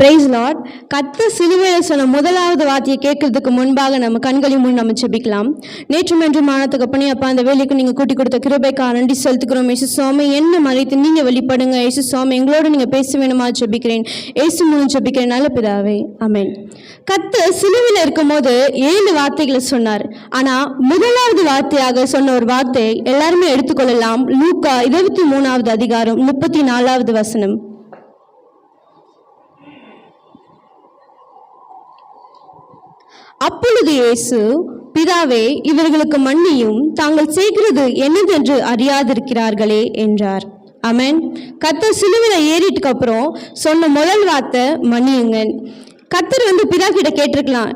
Price lot கத்த சிலுவையில் சொன்ன முதலாவது வார்த்தையை கேட்கறதுக்கு முன்பாக நம்ம கண்களை முன் நம்ம செபிக்கலாம் நேற்று மென்று மானத்துக்கு அப்பனே அப்பா அந்த வேலைக்கு நீங்கள் கூட்டி கொடுத்த கிருபைக்கா நன்றி செலுத்துக்கிறோம் யேசு சுவாமி என்ன மறைத்து நீங்கள் வெளிப்படுங்க. யேசு சுவாமி எங்களோட நீங்கள் பேச வேணுமா ஜெபிக்கிறேன். ஏசு மூலம் ஜெபிக்கிறேன். நல்ல பிதாவே. அமேன் கத்த சிலுவையில் இருக்கும்போது ஏழு வார்த்தைகளை சொன்னார். ஆனால் முதலாவது வார்த்தையாக சொன்ன ஒரு வார்த்தை எல்லாருமே எடுத்துக்கொள்ளலாம் லூக்கா இருபத்தி மூணாவது அதிகாரம் முப்பத்தி நாலாவது வசனம். அப்பொழுது இயேசு பிதாவே இவர்களுக்கு மன்னியும். தாங்கள் செய்கிறது என்னதென்று அறியாதிருக்கிறார்களே என்றார். அமேன் கத்த சிலுவில ஏறிட்டுக்கு அப்புறம் சொன்ன முதல் வார்த்தை மன்னியுங்க கத்தர் வந்து பிதா கிட்ட கேட்டிருக்கலாம்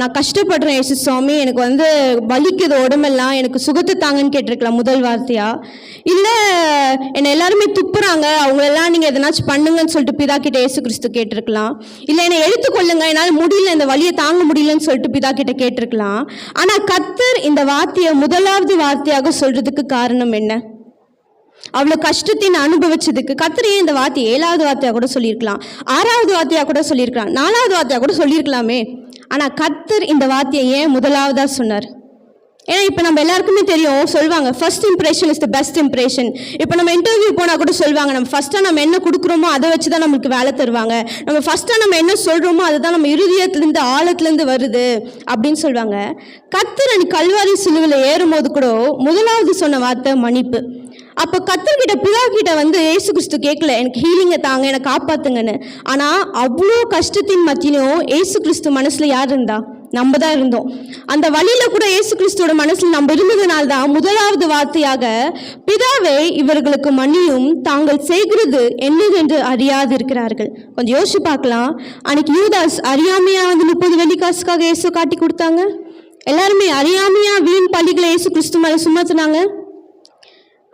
நான் கஷ்டப்படுறேன் யேசு சுவாமி எனக்கு வந்து வலிக்குது உடம்பெல்லாம். எனக்கு சுகத்தை தாங்கன்னு கேட்டிருக்கலாம் முதல் வார்த்தையா. இல்லை என்னை எல்லாருமே துப்புறாங்க. அவங்களெல்லாம் நீங்கள் எதனாச்சும் பண்ணுங்கன்னு சொல்லிட்டு பிதா கிட்ட ஏசு கிறிஸ்து கேட்டிருக்கலாம். இல்லை என்னை எடுத்துக்கொள்ளுங்க என்னால் முடியல இந்த வலியை தாங்க முடியலன்னு சொல்லிட்டு பிதா கிட்ட கேட்டிருக்கலாம். ஆனால் கத்தர் இந்த வார்த்தையை முதலாவது வார்த்தையாக சொல்றதுக்கு காரணம் என்ன? அவ்வளோ கஷ்டத்தை நான் அனுபவிச்சதுக்கு கத்திரியே இந்த வார்த்தை ஏழாவது வார்த்தையாக கூட சொல்லியிருக்கலாம்? ஆறாவது வார்த்தையாக கூட சொல்லியிருக்கலாம். நாலாவது வார்த்தையாக கூட சொல்லியிருக்கலாமே. ஆனால் கத்தர் இந்த வார்த்தையை ஏன் முதலாவதாக சொன்னார்? ஏன்னா இப்போ நம்ம எல்லாருக்குமே தெரியும் சொல்லுவாங்க first impression is the best impression இப்போ நம்ம இன்டர்வியூ போனால் கூட சொல்லுவாங்க நம்ம ஃபஸ்ட்டாக நம்ம என்ன கொடுக்குறோமோ அதை வச்சு தான் நம்மளுக்கு வேலை தருவாங்க. நம்ம ஃபஸ்ட்டாக நம்ம என்ன சொல்கிறோமோ அதுதான் நம்ம இருதயத்துலேருந்து ஆழத்துலேருந்து வருது. அப்படின்னு சொல்லுவாங்க கத்தர் அன்னைக்கு கல்வாரி சிலுவில் ஏறும்போது கூட முதலாவது சொன்ன வார்த்தை மன்னிப்பு. அப்போ கத்தர்கிட்ட பிதா கிட்ட வந்து ஏசு கிறிஸ்து கேட்கல எனக்கு ஹீலிங்கை தாங்க என்னை காப்பாத்துங்கன்னு. ஆனால் அவ்வளோ கஷ்டத்தின் மத்தியிலும் ஏசு கிறிஸ்து மனசில் யார் இருந்தா? நம்ம தான் இருந்தோம். அந்த வழியில் கூட இயேசு கிறிஸ்துவோட மனசில் நம்ம இருந்ததுனால தான் முதலாவது வார்த்தையாக பிதாவே இவர்களுக்கு மன்னியும் தாங்கள் செய்கிறது என்னதென்று அறியாது இருக்கிறார்கள் கொஞ்சம் யோசிச்சு பார்க்கலாம். அன்னைக்கு யூதாஸ் அறியாமையாக வந்து முப்பது வெள்ளிக்காசுக்காக இயேசு காட்டி கொடுத்தாங்க? எல்லாருமே அறியாமையாக வீண் பள்ளிகளை இயேசு கிறிஸ்து மேலே சுமத்துனாங்க?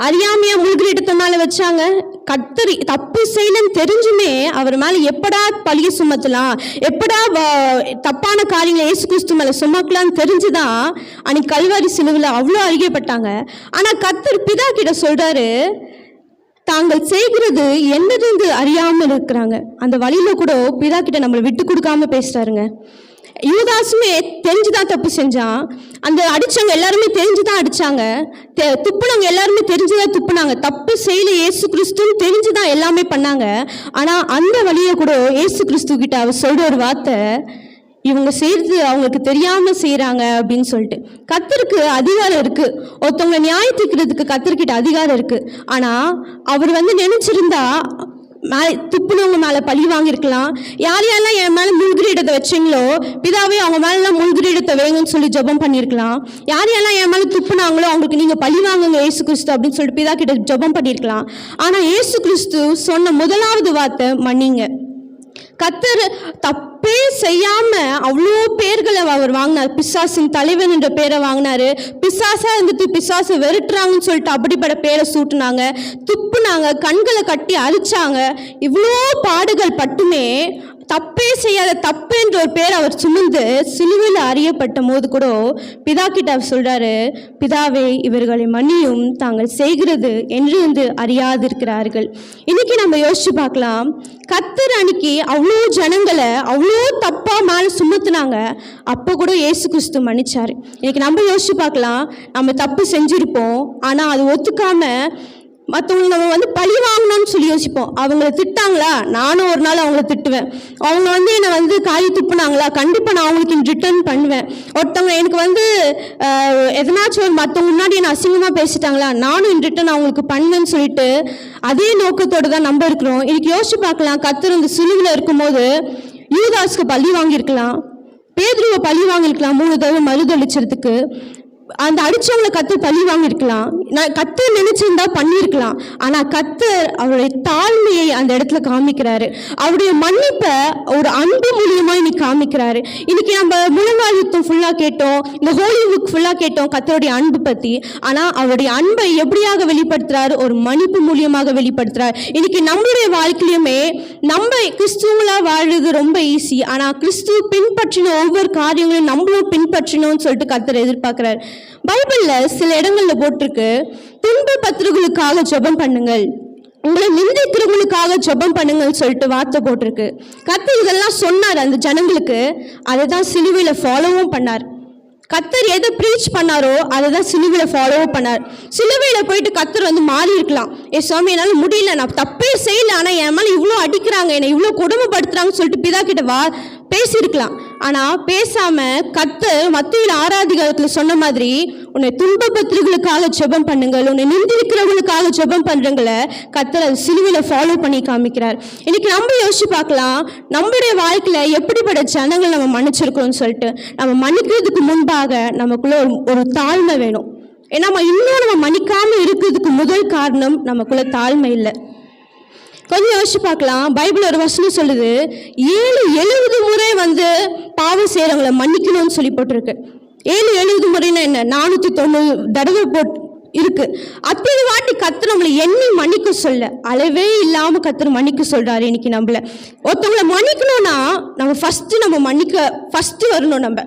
அறியாமையா முழுகிட்டு மேல வச்சாங்க. கத்தரி தப்பு செய்யலன்னு தெரிஞ்சுமே அவர் மேல எப்படா பழிய சுமத்தலாம் எப்படா வ- தப்பான காரியங்களை ஏசு கிறிஸ்து மேல சுமக்கலாம்னு தெரிஞ்சுதான் அன்னைக்கு கல்வாரி சிலுவில் அவ்வளோ அறியப்பட்டாங்க ஆனா கத்தர் பிதா கிட்ட சொல்றாரு தாங்கள் செய்கிறது என்னது அறியாமல் இருக்கிறாங்க. அந்த வழியில கூட பிதா கிட்ட நம்மளை விட்டு கொடுக்காம பேசுறாருங்க. யூதாசுமே தெரிஞ்சுதான் தப்பு செஞ்சான். அந்த அடித்தவங்க எல்லாருமே தெரிஞ்சுதான் அடிச்சாங்க. தெ- துப்புனவங்க எல்லாருமே தெரிஞ்சுதான் துப்புனாங்க. தப்பு செய்யல இயேசு கிறிஸ்துன்னு தெரிஞ்சுதான் எல்லாமே பண்ணாங்க. ஆனால் அந்த வழியை கூட இயேசு கிறிஸ்து கிட்ட அவர் சொல்கிற ஒரு வார்த்தை இவங்க செய்கிறது அவங்களுக்கு தெரியாமல் செய்கிறாங்க அப்படின்னு சொல்லிட்டு. கத்தருக்கு அதிகாரம் இருக்குது ஒருத்தவங்க நியாயத்துக்கிறதுக்கு கத்தர்கிட்ட அதிகாரம் இருக்குது ஆனால் அவர் வந்து நினச்சிருந்தா மேலே துப்புனவங்க மேலே பழி வாங்கியிருக்கலாம். யார் யாரெல்லாம் என் மேலே முழுகிரீடத்தை வச்சிங்களோ பிதாவே அவங்க மேலெலாம் முழுகிரீடத்தை வேங்கன்னு சொல்லி ஜெபம் பண்ணியிருக்கலாம். யார் யாரெல்லாம் என் மேலே துப்புனாங்களோ அவங்களுக்கு நீங்கள் பழி வாங்குங்க ஏசு கிறிஸ்து அப்படின்னு சொல்லிட்டு பிதா கிட்ட ஜெபம் பண்ணியிருக்கலாம். ஆனால் ஏசு கிறிஸ்து சொன்ன முதலாவது வார்த்தை மன்னிங்க. கத்தர் தப்பே செய்யாம அவ்வளோ பேர்களை அவர் வாங்கினார். பிசாசின் தலைவன் என்ற பேரை வாங்கினாரு. பிசாசா இருந்துட்டு பிசாசை வெறுட்டுறாங்கன்னு சொல்லிட்டு அப்படிப்பட்ட பேரை சூட்டினாங்க. துப்புனாங்க கண்களை கட்டி அழிச்சாங்க. இவ்வளோ பாடுகள் பட்டுமே தப்பே செய்யாத தப்பு என்ற ஒரு பேர் அவர் சுமந்து சிலுவையில் அறியப்பட்ட போது கூட பிதா கிட்ட அவர் சொல்கிறாரு பிதாவே இவர்களை மன்னியும் தாங்கள் செய்கிறது என்று வந்து அறியாதிருக்கிறார்கள். இன்னைக்கு நம்ம யோசிச்சு பார்க்கலாம். கத்தர் அன்னைக்கு அவ்வளோ ஜனங்களை அவ்வளோ தப்பாக மேலே சுமத்துனாங்க. அப்போ கூட இயேசு கிறிஸ்து மன்னிச்சார். இன்னைக்கு நம்ம யோசிச்சு பார்க்கலாம். நம்ம தப்பு செஞ்சுருப்போம். ஆனால் அது ஒத்துக்காமல் மற்றவங்க நம்ம வந்து பழி வாங்கணும்னு சொல்லி யோசிப்போம். அவங்கள திட்டாங்களா? நானும் ஒரு நாள் அவங்கள திட்டுவேன். அவங்க வந்து என்னை வந்து காய் துப்புனாங்களா? கண்டிப்பாக நான் அவங்களுக்கு ரிட்டர்ன் பண்ணுவேன். ஒருத்தவங்க எனக்கு வந்து எதனாச்சும் ஒரு மற்றவங்க முன்னாடி என்னை அசிங்கமாக பேசிட்டாங்களா? நானும் ரிட்டர்ன் அவங்களுக்கு பண்ணுவேன்னு சொல்லிட்டு அதே நோக்கத்தோடு தான் நம்ம இருக்கிறோம். இன்னைக்கு யோசிச்சு பார்க்கலாம். கத்தர் இந்த சிலுவில் இருக்கும்போது யூதாஸ்க்கு பழி வாங்கியிருக்கலாம். பேதுருவை பழி வாங்கியிருக்கலாம். மூணு தடவை மறுதளிச்சதுக்கு அந்த அடிச்சவங்களை கத்து பழி வாங்கியிருக்கலாம். நான் கத்து நினைச்சிருந்தா பண்ணியிருக்கலாம். ஆனா கத்தர் அவருடைய தாழ்மையை அந்த இடத்துல காமிக்கிறாரு. அவருடைய மன்னிப்பை ஒரு அன்பு மூலியமா இன்னைக்கு காமிக்கிறாரு. இன்னைக்கு நம்ம முழங்கால் யுத்தம் ஃபுல்லா கேட்டோம். இந்த ஹோலி புக் ஃபுல்லா கேட்டோம் கத்தருடைய அன்பு பத்தி. ஆனா அவருடைய அன்பை எப்படியாக வெளிப்படுத்துறாரு? ஒரு மன்னிப்பு மூலியமாக வெளிப்படுத்துறாரு. இன்னைக்கு நம்மளுடைய வாழ்க்கையிலுமே நம்ம கிறிஸ்துவங்களா வாழ்றது ரொம்ப ஈஸி ஆனா கிறிஸ்துவ பின்பற்றின ஒவ்வொரு காரியங்களையும் நம்மளும் பின்பற்றணும்னு சொல்லிட்டு கத்தர் எதிர்பார்க்குறாரு. பைபிள்ல சில இடங்கள்ல போட்டிருக்கு துன்ப பத்திரங்களுக்காக ஜெபம் பண்ணுங்கள். உங்களை நிந்திக்கிறவங்களுக்காக ஜெபம் பண்ணுங்கன்னு சொல்லிட்டு வார்த்தை போட்டிருக்கு. கத்தர் இதெல்லாம் சொன்னார் அந்த ஜனங்களுக்கு அதை தான் சிலுவையில் ஃபாலோவும் பண்ணார். கத்தர் எதை ப்ரீச் பண்ணாரோ அதை தான் சிலுவையில் ஃபாலோவும் பண்ணார். சிலுவையில் போயிட்டு கத்தர் வந்து மாறி இருக்கலாம். ஏ சுவாமி என்னால் முடியல நான் தப்பே செய்யல ஆனால் என் மேலே இவ்வளோ அடிக்கிறாங்க என்னை இவ்வளோ கொடுமைப்படுத்துறாங்கன்னு சொல்லிட்டு பிதா கிட்ட வா பேசியிருக்கலாம். ஆனால் பேசாமல் கத்தர் மத்தியில் ஆராதிகாரத்தில் சொன்ன மாதிரி உன்னை துன்பபத்திரிகளுக்காக ஜெபம் பண்ணுங்கள் உன்னை நிந்திருக்கிறவங்களுக்காக ஜெபம் பண்ணுறங்களை கத்தர் அது சிலுவையில் ஃபாலோ பண்ணி காமிக்கிறார். இன்னைக்கு நம்ம யோசிச்சு பார்க்கலாம் நம்மளுடைய வாழ்க்கையில் எப்படிப்பட்ட ஜனங்கள் நம்ம மன்னிச்சிருக்கிறோம்னு சொல்லிட்டு நம்ம மன்னிக்கிறதுக்கு முன்பாக நமக்குள்ள ஒரு ஒரு தாழ்மை வேணும். ஏன்னா நம்ம இன்னும் நம்ம மன்னிக்காமல் இருக்கிறதுக்கு முதல் காரணம் நமக்குள்ள தாழ்மை இல்லை. கொஞ்சம் யோசிச்சு பார்க்கலாம். பைபிள் ஒரு வசனம் சொல்லுது ஏழு எழுபது முறை வந்து பாவம் செய்கிறவங்கள மன்னிக்கணும்னு சொல்லி போட்டிருக்கு. ஏழு எழுபது முறைன்னா என்ன? நானூற்றி தொண்ணூறு தடவை போட் இருக்கு. அத்தனை வாட்டி கத்து நம்மளை எண்ணி மன்னிக்க சொல்ல. அளவே இல்லாமல் கத்துற மன்னிக்க சொல்றாரு இன்னைக்கு நம்மள. ஒருத்தவங்களை மன்னிக்கணும்னா நம்ம ஃபர்ஸ்ட் நம்ம மன்னிக்க ஃபர்ஸ்ட் வரணும் நம்ம.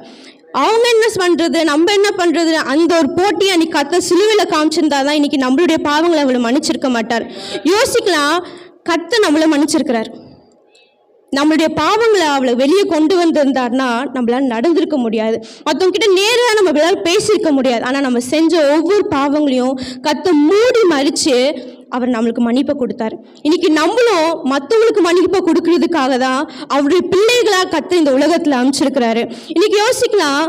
அவங்க என்ன பண்ணுறது நம்ம என்ன பண்ணுறது அந்த ஒரு போட்டி அன்னைக்கு கத்த சிலுவையில் காமிச்சிருந்தா தான் இன்னைக்கு நம்மளுடைய பாவங்களை அவங்களை மன்னிச்சிருக்க மாட்டார். யோசிக்கலாம் கத்தை நம்மளை மன்னிச்சிருக்கிறார். நம்மளுடைய பாவங்களை அவளை வெளியே கொண்டு வந்திருந்தார்னா நம்மளால் நடந்திருக்க முடியாது. மற்றவங்க கிட்ட நேராக நம்ம பேசியிருக்க முடியாது. ஆனால் நம்ம செஞ்ச ஒவ்வொரு பாவங்களையும் கத்த மூடி மறித்து அவர் நம்மளுக்கு மன்னிப்பை கொடுத்தார். இன்னைக்கு நம்மளும் மற்றவங்களுக்கு மன்னிப்பை கொடுக்கறதுக்காக தான் அவருடைய பிள்ளைகளாக கத்த இந்த உலகத்தில் அமைச்சிருக்கிறாரு இன்னைக்கு யோசிக்கலாம்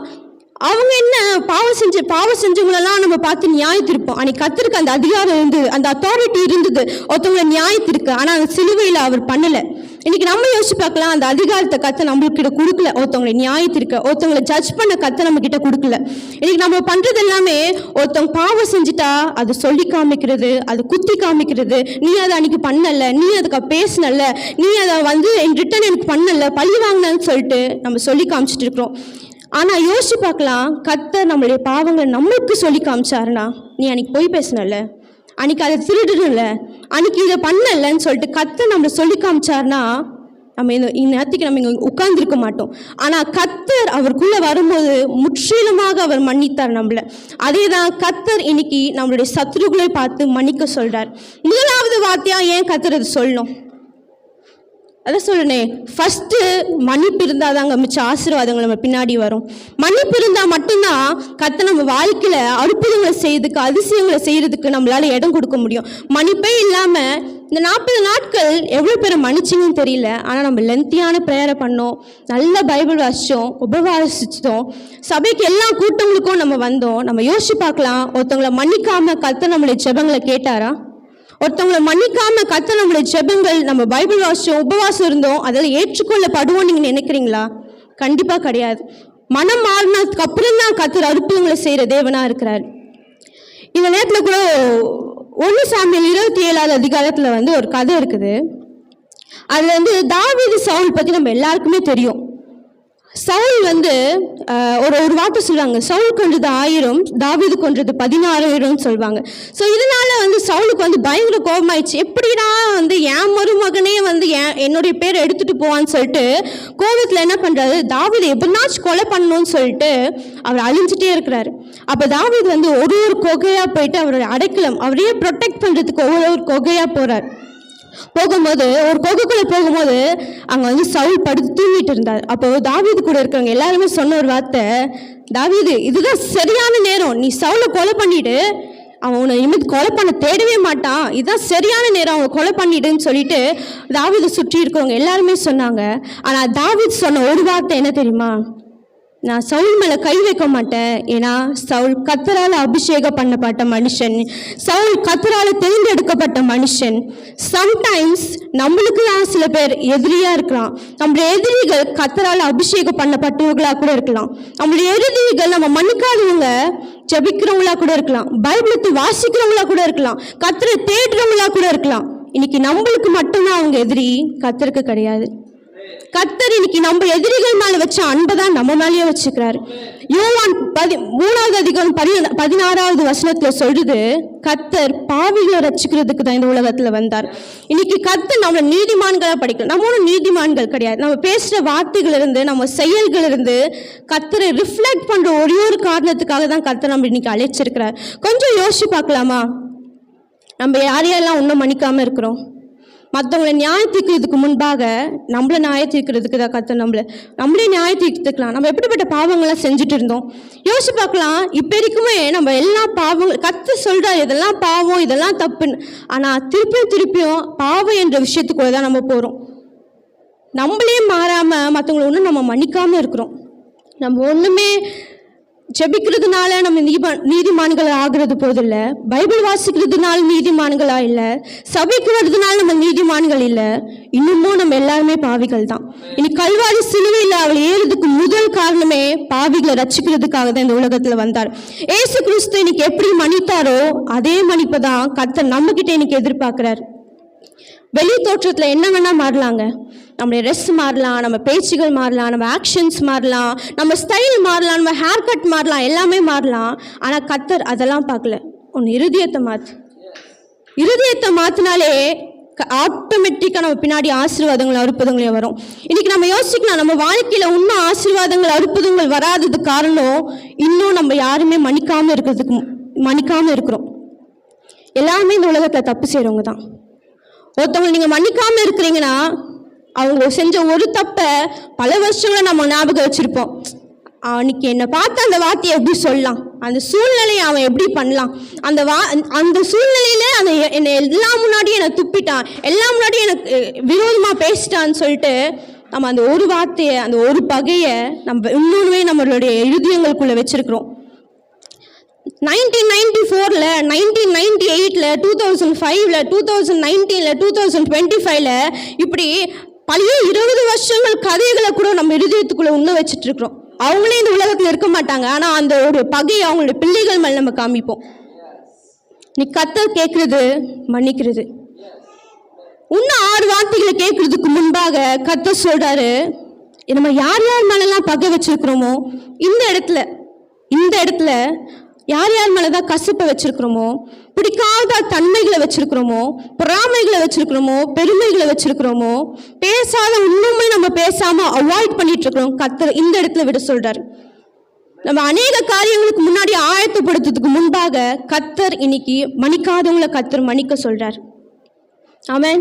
அவங்க என்ன பாவம் செஞ்சு பாவம் செஞ்சவங்களெல்லாம் நம்ம பார்த்து நியாயத்திருப்போம். அன்னைக்கு கத்திருக்கு அந்த அதிகாரம் இருந்தது அந்த அத்தாரிட்டி இருந்தது. ஒருத்தவங்களை நியாயத்திருக்கு ஆனால் அந்த சிலுவையில் அவர் பண்ணலை. இன்னைக்கு நம்ம யோசிச்சு பார்க்கலாம் அந்த அதிகாரத்தை கத்த நம்மளுக்கு கிட்ட கொடுக்கல. ஒருத்தவங்களை நியாயத்திருக்க ஒருத்தவங்களை ஜட்ஜ் பண்ண கத்த நம்ம கிட்ட கொடுக்கல. இன்னைக்கு நம்ம பண்றது எல்லாமே ஒருத்தவங்க பாவம் செஞ்சுட்டா அது சொல்லி காமிக்கிறது அது குத்தி காமிக்கிறது. நீ அதை அன்னைக்கு பண்ணல நீ அதுக்கு பேசினல நீ அதை வந்து என் ரிட்டன் எனக்கு பண்ணல பழி வாங்கினு சொல்லிட்டு நம்ம சொல்லி காமிச்சிட்டு இருக்கிறோம். ஆனால் யோசிச்சு பார்க்கலாம். கத்தர் நம்மளுடைய பாவங்களை நம்மளுக்கு சொல்லி காமிச்சாருனா நீ அன்னைக்கு போய் பேசினல அன்னைக்கு அதை திருடுனல அன்னைக்கு இதை பண்ணலன்னு சொல்லிட்டு கத்தர் நம்மளை சொல்லி காமிச்சாருனா நம்ம இந்த இந்நேரத்துக்கு நம்ம இங்கே உட்கார்ந்துருக்க மாட்டோம். ஆனால் கத்தர் அவருக்குள்ளே வரும்போது முற்றிலுமாக அவர் மன்னித்தார் நம்மளை. அதே தான் கத்தர் இன்னைக்கு நம்மளுடைய சத்துருக்களை பார்த்து மன்னிக்க சொல்கிறார் முதலாவது வார்த்தையாக ஏன் கத்தர் அது சொல்லணும்? அதான் சொல்லுனே ஃபஸ்ட்டு மன்னிப்பு இருந்தால் தாங்க மிச்ச ஆசீர்வாதங்கள் நம்ம பின்னாடி வரும். மன்னிப்பு இருந்தால் மட்டும்தான் கத்த நம்ம வாழ்க்கையில் அற்புதங்களை செய்யறதுக்கு அதிசயங்களை செய்கிறதுக்கு நம்மளால இடம் கொடுக்க முடியும். மன்னிப்பே இல்லாமல் இந்த நாற்பது நாட்கள் எவ்வளோ பேரை மன்னிச்சிங்கன்னு தெரியல. ஆனால் நம்ம லென்த்தியான ப்ரேயரை பண்ணோம். நல்ல பைபிள் வாசித்தோம் உபவாசித்தோம் சபைக்கு எல்லா கூட்டங்களுக்கும் நம்ம வந்தோம். நம்ம யோசிச்சு பார்க்கலாம் ஒருத்தவங்களை மன்னிக்காமல் கத்த நம்மளுடைய ஜெபங்களை கேட்டாரா? ஒருத்தவங்களை மன்னிக்காம கத்த நம்மளுடைய ஜெபங்கள் நம்ம பைபிள் வாசிச்சோம் உபவாசம் இருந்தோம் அதெல்லாம் ஏற்றுக்கொள்ளப்படுவோம் நீங்க நினைக்கிறீங்களா? கண்டிப்பா கிடையாது. மனம் மாறினதுக்கு அப்புறம் தான் கத்தர் அற்புதங்களை செய்யற தேவனா இருக்கிறார். இந்த நேரத்தில் கூட ஒன்று சாமியில் இருபத்தி ஏழாவது அதிகாரத்தில் வந்து ஒரு கதை இருக்குது. அதுல வந்து தாவீது சவுல் பத்தி நம்ம எல்லாருக்குமே தெரியும். சவுல் வந்து ஒரு ஒரு வார்த்தை சொல்லுவாங்க. சவுல் கொன்றது ஆயிரம் தாவீது கொன்றது பதினாறாயிரம்னு சொல்லுவாங்க. ஸோ இதனால வந்து சவுலுக்கு வந்து பயங்கர கோபமாயிடுச்சு. எப்படின்னா வந்து என் மருமகனே வந்து என் என்னுடைய பேரை எடுத்துட்டு போவான்னு சொல்லிட்டு கோபத்தில் என்ன பண்ணுறாரு தாவிது எப்படினாச்சும் கொலை பண்ணணும்னு சொல்லிட்டு அவர் அழிஞ்சிட்டே இருக்கிறாரு. அப்போ தாவிது வந்து ஒரு ஒரு கொகையாக போயிட்டு அவருடைய அடைக்கலம் அவரையே ப்ரொடெக்ட் பண்ணுறதுக்கு ஒவ்வொரு ஒரு கொகையாக போகிறார் போகும்போது ஒரு கொகுக்குள்ள போகும்போது அங்கே வந்து சவுல் படுத்து தூங்கிட்டு இருந்தார். அப்போ தாவீது கூட இருக்கிறவங்க எல்லாருமே சொன்ன ஒரு வார்த்தை தாவீது இதுதான் சரியான நேரம். நீ சவுலை கொலை பண்ணிட்டு அவன் உன்னை இனிமேல் கொலை பண்ண தேடவே மாட்டான். இதுதான் சரியான நேரம். அவன் கொலை பண்ணிடுன்னு சொல்லிட்டு தாவீதை சுற்றி இருக்கவங்க எல்லாருமே சொன்னாங்க. ஆனால் தாவீத் சொன்ன ஒரு வார்த்தை என்ன தெரியுமா? நான் சவுல் மேலே கை வைக்க மாட்டேன். ஏன்னா சவுல் கத்தரால் அபிஷேகம் பண்ணப்பட்ட மனுஷன். சவுல் கத்தரால் தேர்ந்தெடுக்கப்பட்ட மனுஷன். சம்டைம்ஸ் நம்மளுக்கு தான் சில பேர் எதிரியாக இருக்கலாம். நம்மளுடைய எதிரிகள் கத்தரால் அபிஷேகம் பண்ணப்பட்டவங்களாக கூட இருக்கலாம். நம்மளுடைய எதிரிகள் நம்ம மன்னிக்காதவங்க ஜெபிக்கிறவங்களா கூட இருக்கலாம். பைபிளத்தை வாசிக்கிறவங்களா கூட இருக்கலாம். கத்தரை தேடுறவங்களா கூட இருக்கலாம். இன்னைக்கு நம்மளுக்கு மட்டும்தான் அவங்க எதிரி கத்தருக்கு கிடையாது. கத்தர் இன்னைக்கு நம்ம எதிரிகள் மேல வச்ச அன்பை தான் நம்ம மேலேயே வச்சுக்கிறாரு. யோவான் பதி மூணாவது அதிகாரம் பதி பதினாறாவது வசனத்துல சொல்றது கத்தர் பாவிகளை ரச்சிக்கிறதுக்கு தான் இந்த உலகத்துல வந்தார். இன்னைக்கு கத்தர் நம்ம நீதிமான்களா படிக்கணும் நம்ம ஒன்றும் நீதிமான்கள் கிடையாது. நம்ம பேசுற வார்த்தைகள் இருந்து நம்ம செயல்கள் இருந்து கத்தரை ரிஃப்ளெக்ட் பண்ற ஒரே ஒரு காரணத்துக்காக தான் கத்தர் நம்ம இன்னைக்கு அழைச்சிருக்கிறார். கொஞ்சம் யோசிச்சு பார்க்கலாமா? நம்ம யாரையெல்லாம் ஒன்றும் மன்னிக்காமல் இருக்கிறோம்? மற்றவங்களை நியாய தீர்க்கிறதுக்கு முன்பாக நம்மளை நியாய தீர்க்கிறதுக்கு தான் கற்று நம்மளை நம்மளே நியாய தீர்த்துக்கலாம். நம்ம எப்படிப்பட்ட பாவங்கள்லாம் செஞ்சுட்டு இருந்தோம்? யோசிச்சு பார்க்கலாம். இப்போ வரைக்குமே நம்ம எல்லா பாவங்கள் கற்று சொல்கிறோம் இதெல்லாம் பாவம் இதெல்லாம் தப்புன்னு. ஆனால் திருப்பியும் திருப்பியும் பாவம் என்ற விஷயத்துக்குள்ள தான் நம்ம போகிறோம் நம்மளே மாறாமல் மற்றவங்களை ஒன்றும் நம்ம மன்னிக்காமல் இருக்கிறோம். நம்ம ஒன்றுமே ஜெபிக்கிறதுனால நம்ம நீதிமா நீதிமான்கள் ஆகிறது போதில்ல. பைபிள் வாசிக்கிறதுனால நீதிமான்களா இல்லை. சபைக்கு வர்றதுனால நம்ம நீதிமான்கள் இல்லை. இன்னமும் நம்ம எல்லாருமே பாவிகள் தான். இனி கல்வாரி சிலுவையில் அவள் ஏறுறதுக்கு முதல் காரணமே பாவிகளை ரச்சிக்கிறதுக்காக தான் இந்த உலகத்தில் வந்தார். ஏசு கிறிஸ்து இன்னைக்கு எப்படி மன்னித்தாரோ அதே மன்னிப்பு தான் கர்த்தர் நம்மக்கிட்ட இன்னைக்கு எதிர்பார்க்குறாரு. வெளி தோற்றத்தில் என்ன வேணால் மாறலாங்க. நம்மளுடைய ட்ரெஸ் மாறலாம் நம்ம பேச்சுகள் மாறலாம் நம்ம ஆக்ஷன்ஸ் மாறலாம் நம்ம ஸ்டைல் மாறலாம் நம்ம ஹேர் கட் மாறலாம் எல்லாமே மாறலாம். ஆனால் கத்தர் அதெல்லாம் பார்க்கல. உன் இருதயத்தை மாற்று இருதயத்தை மாற்றினாலே ஆட்டோமேட்டிக்காக நம்ம பின்னாடி ஆசீர்வாதங்கள் அற்புதங்களே வரும். இன்றைக்கி நம்ம யோசிக்கலாம் நம்ம வாழ்க்கையில் இன்னும் ஆசீர்வாதங்கள் அற்புதங்கள் வராதது காரணம் இன்னும் நம்ம யாருமே மன்னிக்காமல் இருக்கிறதுக்கு மன்னிக்காமல் இருக்கிறோம். எல்லாமே இந்த உலகத்தில் தப்பு செய்கிறவங்க தான். ஒருத்தவங்களை நீங்கள் மன்னிக்காமல் இருக்கிறீங்கன்னா அவங்க செஞ்ச ஒரு தப்பை பல வருஷங்களை நம்ம ஞாபகம் வச்சுருப்போம். அன்னைக்கு என்னை பார்த்து அந்த வார்த்தையை எப்படி சொல்லலாம்? அந்த சூழ்நிலையை அவன் எப்படி பண்ணலாம்? அந்த வா அந்த சூழ்நிலையில அந்த என்னை எல்லாம் முன்னாடியும் என்னை துப்பிட்டான். எல்லாம் முன்னாடியும் எனக்கு விரோதமாக பேசிட்டான்னு சொல்லிட்டு நம்ம அந்த ஒரு வார்த்தையை அந்த ஒரு பகையை நம்ம இன்னொன்றுமே நம்மளுடைய இருதயங்களுக்குள்ளே வச்சுருக்கிறோம். நைன்டீன் நைன்டி ஃபோரில் நைன்டீன் நைன்டி எயிட்டில் டூ தௌசண்ட் ஃபைவ்ல டூ தௌசண்ட் நைன்டீனில் டூ தௌசண்ட் டுவெண்ட்டி ஃபைவ்ல இப்படி பழைய இருபது வருஷங்கள் கதைகளை கூட நம்ம இருதயத்துக்குள்ளே உண்ண வச்சுட்டு இருக்கிறோம் அவங்களே இந்த உலகத்தில் இருக்க மாட்டாங்க. ஆனால் அந்த ஒரு பகையை அவங்களுடைய பிள்ளைகள் மேலே நம்ம காமிப்போம். நீ கத்த கேட்குறது மன்னிக்கிறது. இன்னும் ஆறு வார்த்தைகளை கேட்கறதுக்கு முன்பாக கத்த சொல்கிறாரு நம்ம யார் யார் மேலெல்லாம் பகை வச்சிருக்கிறோமோ இந்த இடத்துல இந்த இடத்துல யார் யார் மேலே தான் கசப்பை வச்சிருக்கிறோமோ பிடிக்காத தன்மைகளை வச்சிருக்கிறோமோ பொறாமைகளை வச்சிருக்கிறோமோ பெருமைகளை வச்சிருக்கிறோமோ பேசாத இன்னுமே நம்ம பேசாம அவாய்ட் பண்ணிட்டு இருக்கிறோம். கத்தர் இந்த இடத்துல விட சொல்றாரு. நம்ம அநேக காரியங்களுக்கு முன்னாடி ஆயத்தப்படுத்துறதுக்கு முன்பாக கத்தர் இன்னைக்கு மன்னிக்காதவங்களை கத்தர் மன்னிக்க சொல்றார். அவன்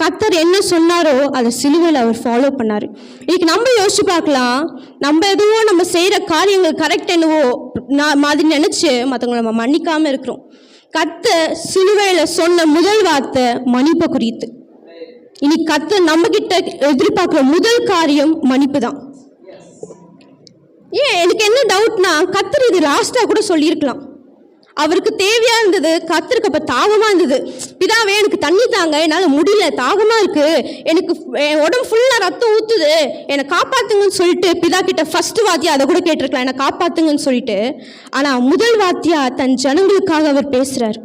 கத்தர் என்ன சொன்னாரோ அதை சிலுவையில் அவர் ஃபாலோ பண்ணார். இன்னைக்கு நம்ம யோசிச்சு பார்க்கலாம் நம்ம எதுவோ நம்ம செய்கிற காரியங்கள் கரெக்ட் என்னவோ நான் மாதிரி நினச்சி மற்றவங்களை நம்ம மன்னிக்காமல் இருக்கிறோம். கத்தர் சிலுவையில் சொன்ன முதல் வார்த்தை மன்னிப்பை குறித்து. இன்னைக்கு கத்தர் நம்ம எதிர்பார்க்குற முதல் காரியம் மன்னிப்பு தான். ஏன் எனக்கு என்ன டவுட்னா கத்தர் இது லாஸ்ட்டாக கூட சொல்லியிருக்கலாம். அவருக்கு தேவையா இருந்தது கத்திருக்கு அப்போ தாகமாக இருந்தது. பிதாவே எனக்கு தண்ணி தாங்க என்னால் முடியல தாகமாக இருக்குது எனக்கு என் உடம்பு ஃபுல்லாக ரத்தம் ஊற்றுது என்னை காப்பாற்றுங்கன்னு சொல்லிட்டு பிதா கிட்ட ஃபஸ்ட்டு வாத்தியா அதை கூட கேட்டிருக்கலாம். என்னை காப்பாற்றுங்கன்னு சொல்லிட்டு. ஆனால் முதல் வாத்தியா தன் ஜனங்களுக்காக அவர் பேசுகிறார்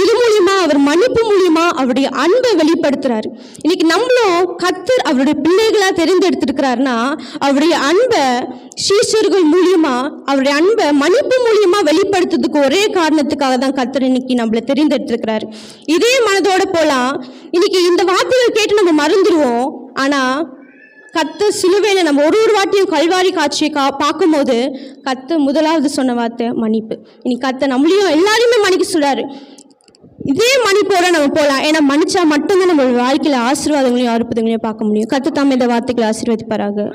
இது மூலியமா அவர் மன்னிப்பு மூலியமா அவருடைய அன்பை வெளிப்படுத்துறாரு. இன்னைக்கு நம்மளும் கத்தர் அவருடைய பிள்ளைகளா தெரிந்தெடுத்திருக்கிறாருன்னா அவருடைய அன்பை சீஷர்கள் மூலியமா அவருடைய அன்பை மன்னிப்பு மூலியமா வெளிப்படுத்துறதுக்கு ஒரே காரணத்துக்காக தான் கத்தர் இன்னைக்கு நம்மளை தெரிந்தெடுத்திருக்கிறாரு. இதே மனதோட போலாம். இன்னைக்கு இந்த வார்த்தைகள் கேட்டு நம்ம மறந்துடுவோம். ஆனா கத்து சிலுவையில் நம்ம ஒரு ஒரு வாட்டியும் கல்வாரி காட்சியை கா பார்க்கும்போது கத்து முதலாவது சொன்ன வார்த்தை மன்னிப்பு. இனி கத்தை நம்மளையும் எல்லாரையுமே மன்னிக்க சொல்றாரு. இதே மன்னிப்போட நம்ம போகலாம் ஏன்னா மன்னிச்சா மட்டும்தான் நம்ம வாழ்க்கையில் ஆசீர்வாதங்களையும் அற்புதங்களையும் பார்க்க முடியும். கத்து தாமே இந்த வார்த்தைகளை ஆசீர்வதிப்பாராக.